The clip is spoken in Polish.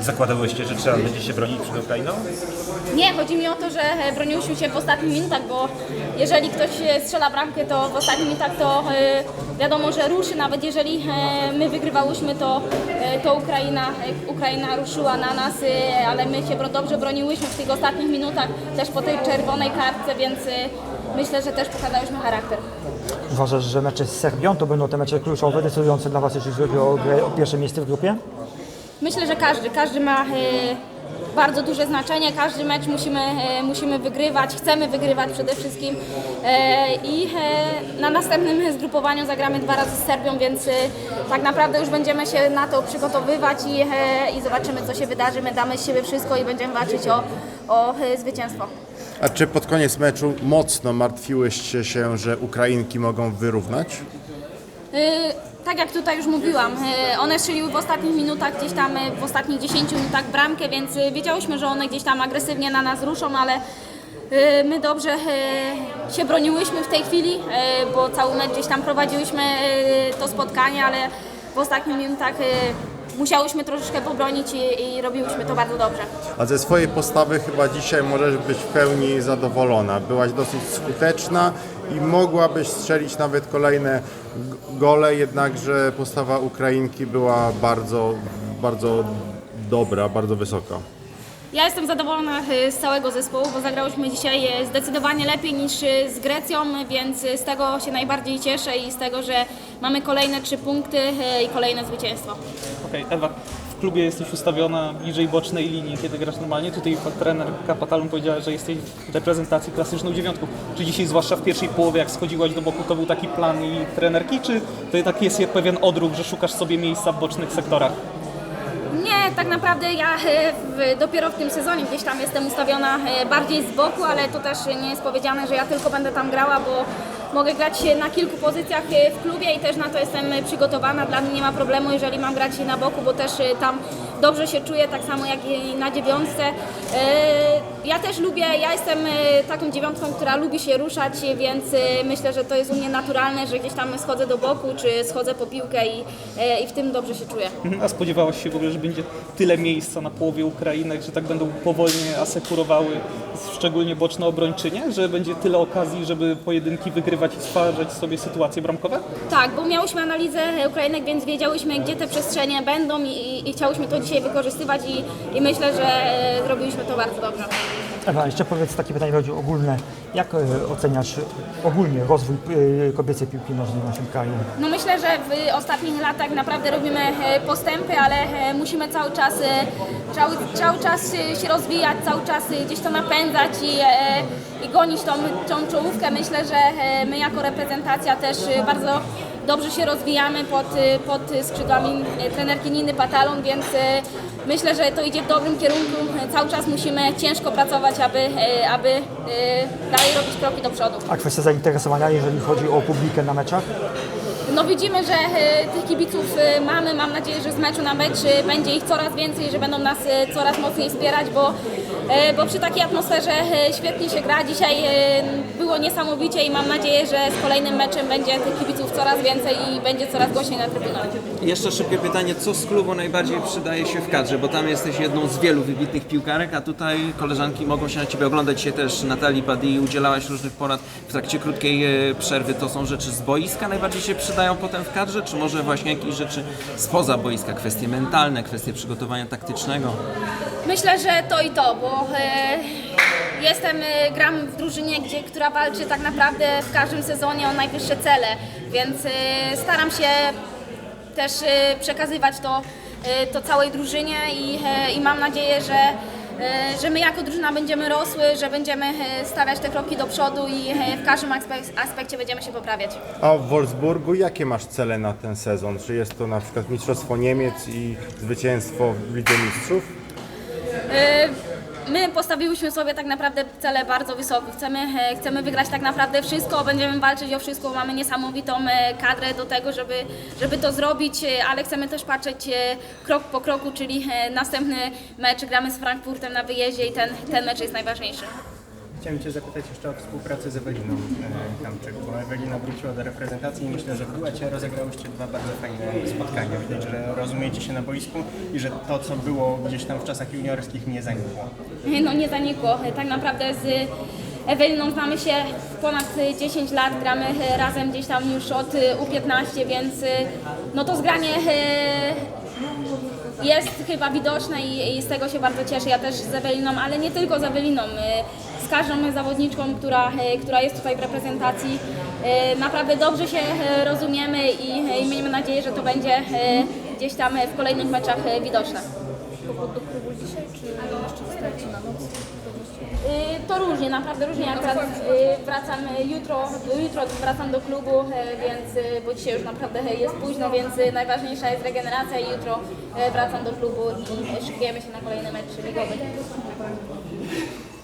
Zakładałyście, że trzeba będzie się bronić przed Ukrainą? Nie, chodzi mi o to, że e, broniłyśmy się w ostatnich minutach, bo jeżeli ktoś e, strzela bramkę, to w ostatnich minutach to e, wiadomo, że ruszy. Nawet jeżeli my wygrywałyśmy, to, to Ukraina, Ukraina ruszyła na nas, ale my się dobrze broniłyśmy w tych ostatnich minutach, też po tej czerwonej kartce, więc myślę, że też pokazałyśmy charakter. Uważasz, że mecze z Serbią to będą te mecze kluczowe, decydujące dla Was, jeżeli chodzi o, grę, o pierwsze miejsce w grupie? Myślę, że każdy, każdy ma e, bardzo duże znaczenie, każdy mecz musimy, e, musimy wygrywać, chcemy wygrywać przede wszystkim e, i na następnym zgrupowaniu zagramy dwa razy z Serbią, więc tak naprawdę już będziemy się na to przygotowywać i, i zobaczymy co się wydarzy, my damy z siebie wszystko i będziemy walczyć o, o zwycięstwo. A czy pod koniec meczu mocno martwiłyście się, że Ukrainki mogą wyrównać? Y, Tak jak tutaj już mówiłam, y, one strzeliły w ostatnich minutach, gdzieś tam y, w ostatnich 10 minutach bramkę, więc y, wiedziałyśmy, że one gdzieś tam agresywnie na nas ruszą, ale my dobrze się broniłyśmy w tej chwili, bo cały mecz gdzieś tam prowadziłyśmy to spotkanie, ale w ostatnich minutach musiałyśmy troszeczkę pobronić i, i robiłyśmy to bardzo dobrze. A ze swojej postawy chyba dzisiaj możesz być w pełni zadowolona. Byłaś dosyć skuteczna i mogłabyś strzelić nawet kolejne gole, jednakże postawa Ukrainki była bardzo, bardzo dobra, bardzo wysoka. Ja jestem zadowolona y, z całego zespołu, bo zagrałyśmy dzisiaj y, zdecydowanie lepiej niż y, z Grecją, więc z tego się najbardziej cieszę i z tego, że mamy kolejne trzy punkty i kolejne zwycięstwo. Okej, Ewa, w klubie jesteś ustawiona bliżej bocznej linii, kiedy grasz normalnie. Tutaj trener Kapatalum powiedziała, że jesteś w reprezentacji klasyczną dziewiątką. Czy dzisiaj, zwłaszcza w pierwszej połowie, jak schodziłaś do boku, to był taki plan i trenerki, czy to jednak jest pewien odruch, że szukasz sobie miejsca w bocznych sektorach? Nie, tak naprawdę ja e, w, dopiero w tym sezonie gdzieś tam jestem ustawiona e, bardziej z boku, ale to też nie jest powiedziane, że ja tylko będę tam grała, bo mogę grać na kilku pozycjach e, w klubie i też na to jestem e, przygotowana. Dla mnie nie ma problemu, jeżeli mam grać na boku, bo też e, tam dobrze się czuję, tak samo jak i na dziewiątce. E, Ja też lubię, ja jestem e, taką dziewiątką, która lubi się ruszać, więc e, myślę, że to jest u mnie naturalne, że gdzieś tam schodzę do boku, czy schodzę po piłkę i, i w tym dobrze się czuję. A spodziewałaś się w ogóle, że będzie tyle miejsca na połowie Ukrainek, że tak będą powolnie asekurowały, szczególnie boczne obrończynie, że będzie tyle okazji, żeby pojedynki wygrywać i stwarzać sobie sytuacje bramkowe? Tak, bo miałyśmy analizę Ukrainek, więc wiedziałyśmy, gdzie te przestrzenie będą i, i, i chciałyśmy to dzisiaj wykorzystywać i, i myślę, że e, zrobiliśmy to bardzo dobrze. Ewa, jeszcze powiedz takie pytanie chodzi ogólne. Jak e, oceniasz ogólnie rozwój e, kobiecej piłki nożnej w naszym kraju? No myślę, że w ostatnich latach naprawdę robimy e, postępy, ale e, musimy cały czas, e, cały, cały czas e, się rozwijać, cały czas e, gdzieś to napędzać i, e, i gonić tą, tą czołówkę. Myślę, że e, my jako reprezentacja też e, bardzo dobrze się rozwijamy pod, e, pod skrzydłami e, trenerki Niny Patalon, więc e, myślę, że to idzie w dobrym kierunku. Cały czas musimy ciężko pracować, aby, aby dalej robić kroki do przodu. A kwestia zainteresowania, jeżeli chodzi o publikę na meczach? No widzimy, że e, tych kibiców e, mamy. Mam nadzieję, że z meczu na mecz e, będzie ich coraz więcej, że będą nas coraz mocniej wspierać, bo, bo przy takiej atmosferze świetnie się gra. Dzisiaj było niesamowicie i mam nadzieję, że z kolejnym meczem będzie tych kibiców coraz więcej i będzie coraz głośniej na trybunach. Jeszcze szybkie pytanie, co z klubu najbardziej przydaje się w kadrze, bo tam jesteś jedną z wielu wybitnych piłkarek, a tutaj koleżanki mogą się na Ciebie oglądać. Dzisiaj też Natalii Badi udzielałaś różnych porad w trakcie krótkiej przerwy. To są rzeczy z boiska najbardziej się przydają potem w kadrze, czy może właśnie jakieś rzeczy spoza boiska, kwestie mentalne, kwestie przygotowania taktycznego? Myślę, że to i to, bo e, jestem, e, gram w drużynie, gdzie, która walczy tak naprawdę w każdym sezonie o najwyższe cele, więc e, staram się też e, przekazywać to, e, to całej drużynie i, e, i mam nadzieję, że, że my jako drużyna będziemy rosły, że będziemy e, stawiać te kroki do przodu i e, w każdym aspek- aspekcie będziemy się poprawiać. A w Wolfsburgu jakie masz cele na ten sezon? Czy jest to na przykład Mistrzostwo Niemiec i zwycięstwo w Lidze Mistrzów? E, My postawiłyśmy sobie tak naprawdę cele bardzo wysoko. Chcemy, e, chcemy wygrać tak naprawdę wszystko, będziemy walczyć o wszystko. Mamy niesamowitą e, kadrę do tego, żeby, żeby to zrobić, e, ale chcemy też patrzeć krok po kroku, czyli następny mecz gramy z Frankfurtem na wyjeździe i ten, ten mecz jest najważniejszy. Chciałem Cię zapytać jeszcze o współpracę z Eweliną e, Kamczyk, bo Ewelina wróciła do reprezentacji i myślę, że w duecie rozegrałyście dwa bardzo fajne spotkania. Widać, że rozumiecie się na boisku i że to, co było gdzieś tam w czasach juniorskich nie zanikło. no nie zanikło. Tak naprawdę z Eweliną znamy się ponad 10 lat, gramy razem gdzieś tam już od U15, więc no to zgranie e, jest chyba widoczne i, i z tego się bardzo cieszę. Ja też z Eweliną, ale nie tylko z Eweliną. Z każdą zawodniczką, która, e, która jest tutaj w reprezentacji. E, Naprawdę dobrze się e, rozumiemy i, i miejmy nadzieję, że to będzie gdzieś tam w kolejnych meczach widoczne. Y, To różnie, naprawdę różnie. Akurat y, wracam jutro, jutro wracam do klubu, więc bo dzisiaj już naprawdę jest późno, więc najważniejsza jest regeneracja i jutro wracam do klubu i szykujemy się na kolejny mecz ligowy.